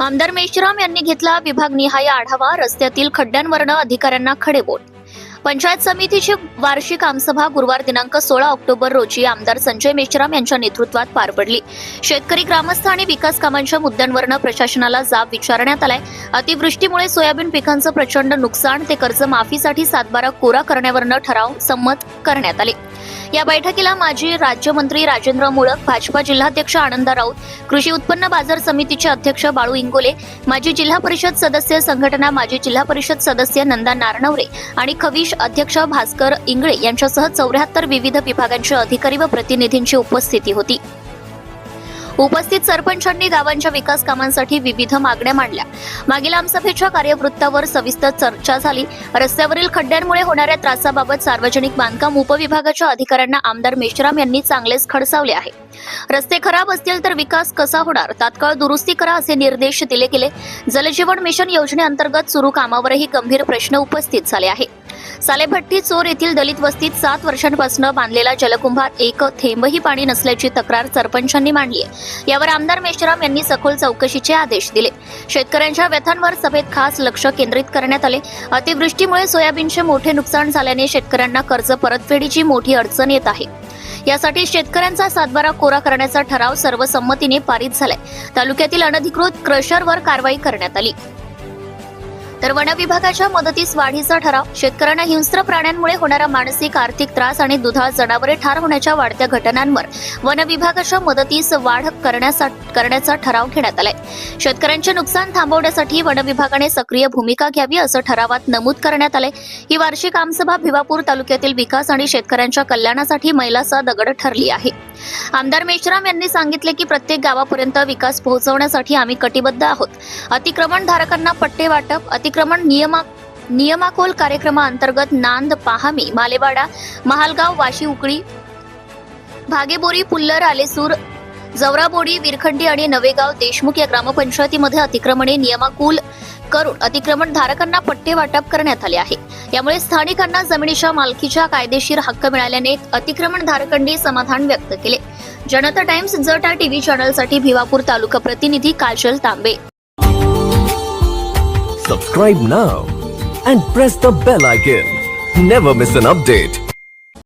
आमदार मेश्राम यांनी घेतला विभागनिहाय आढावा रस्त्यातील खड्ड्यांवरनं अधिकाऱ्यांना खडेबोट. पंचायत समितीची वार्षिक आमसभा गुरुवार दिनांक सोळा ऑक्टोबर रोजी आमदार संजय मेश्राम यांच्या नेतृत्वात पार पडली. शेतकरी ग्रामस्थ आणि विकास कामांच्या मुद्द्यांवरनं प्रशासनाला जाब विचारण्यात आलाय. अतिवृष्टीमुळे सोयाबीन पिकांचं प्रचंड नुकसान ते कर्ज माफीसाठी सातबारा कोरा करण्यावरनं ठराव संमत करण्यात आले. या बैठकीला माजी राज्यमंत्री राजेंद्र मुळक भाजपा जिल्हाध्यक्ष आनंदा राऊत कृषी उत्पन्न बाजार समितीचे अध्यक्ष बाळू इंगोले माजी जिल्हा परिषद सदस्य संघटना माजी जिल्हा परिषद सदस्य नंदा नारनवरे आणि खवीश अध्यक्ष भास्कर इंगळे यांच्यासह चौऱ्याहत्तर विविध विभागांचे अधिकारी व प्रतिनिधींची उपस्थिती होती. उपस्थित सरपंचांनी गावांच्या विकास कामांसाठी विविध मागण्या मांडल्या. मागील आमसभेच्या कार्यवृत्तावर सविस्तर चर्चा झाली. रस्त्यावरील खड्ड्यांमुळे होणाऱ्या त्रासाबाबत सार्वजनिक बांधकाम उपविभागाच्या अधिकाऱ्यांना आमदार मेश्राम यांनी चांगलेच खडसावले आहे. रस्ते खराब असतील तर विकास कसा होणार? तात्काळ दुरुस्ती करा असे निर्देश दिले गेले. जलजीवन मिशन योजनेअंतर्गत सुरू कामावरही गंभीर प्रश्न उपस्थित झाले आहे सालेभट्टी चोर येथील दलित वस्तीत सात वर्षांपासून बांधलेल्या जलकुंभात एक थेंबही पाणी नसल्याची तक्रार सरपंचांनी मांडली आहे. यावर आमदार मेश्राम यांनी सखोल चौकशीचे आदेश दिले. शेतकऱ्यांच्या व्यथांवर सभेत खास लक्ष केंद्रित करण्यात आले. अतिवृष्टीमुळे सोयाबीनचे मोठे नुकसान झाल्याने शेतकऱ्यांना कर्ज परतफेडीची मोठी अडचण येत आहे. यासाठी शेतकऱ्यांचा सातबारा कोरा करण्याचा ठराव सर्वसंमतीने पारित झालाय. तालुक्यातील अनधिकृत क्रशरवर कारवाई करण्यात आली. तर वन विभागाच्या मदतीस वाढीचा ठराव. शेतकऱ्यांना हिंस्र प्राण्यांमुळे होणारा मानसिक आर्थिक त्रास आणि दुधाळ जनावरे ठार होण्याच्या वाढत्या घटनांवर वन विभागाच्या मदतीस वाढ करण्यासा- करण्याचा ठराव घेण्यात आलाय. शेतकऱ्यांचे नुकसान थांबवण्यासाठी वन विभागाने सक्रिय भूमिका घ्यावी असं ठरावात नमूद करण्यात आलंय. ही वार्षिक आमसभा भिवापूर तालुक्यातील विकास आणि शेतकऱ्यांच्या कल्याणासाठी मैलाचा दगड ठरली आहे. आमदार मेश्राम यांनी सांगितले की प्रत्येक गावापर्यंत विकास पोहोचवण्यासाठी आम्ही कटिबद्ध आहोत. अतिक्रमण धारकांना पट्टे वाटप अतिक्रमण नियमा नियमाकोल कार्यक्रमाअंतर्गत नांद पाहामी मालेवाडा महालगाव वाशी उकळी भागेबोरी पुल्लर आलेसूर जवराबोडी विरखंडी आणि नवेगाव देशमुख या ग्रामपंचायतीमध्ये अतिक्रमणे नियमाकुल करून अतिक्रमण धारकांना पट्टे वाटप करण्यात आले आहे. यामुळे स्थानिकांना जमिनीच्या मालकीच्या कायदेशीर हक्क मिळाल्याने अतिक्रमण धारकांनी समाधान व्यक्त केले. जनता टाइम्स जटा टीव्ही चॅनलसाठी भिवापूर तालुका प्रतिनिधी Kajal Tambe. Subscribe now and press the bell icon never miss an update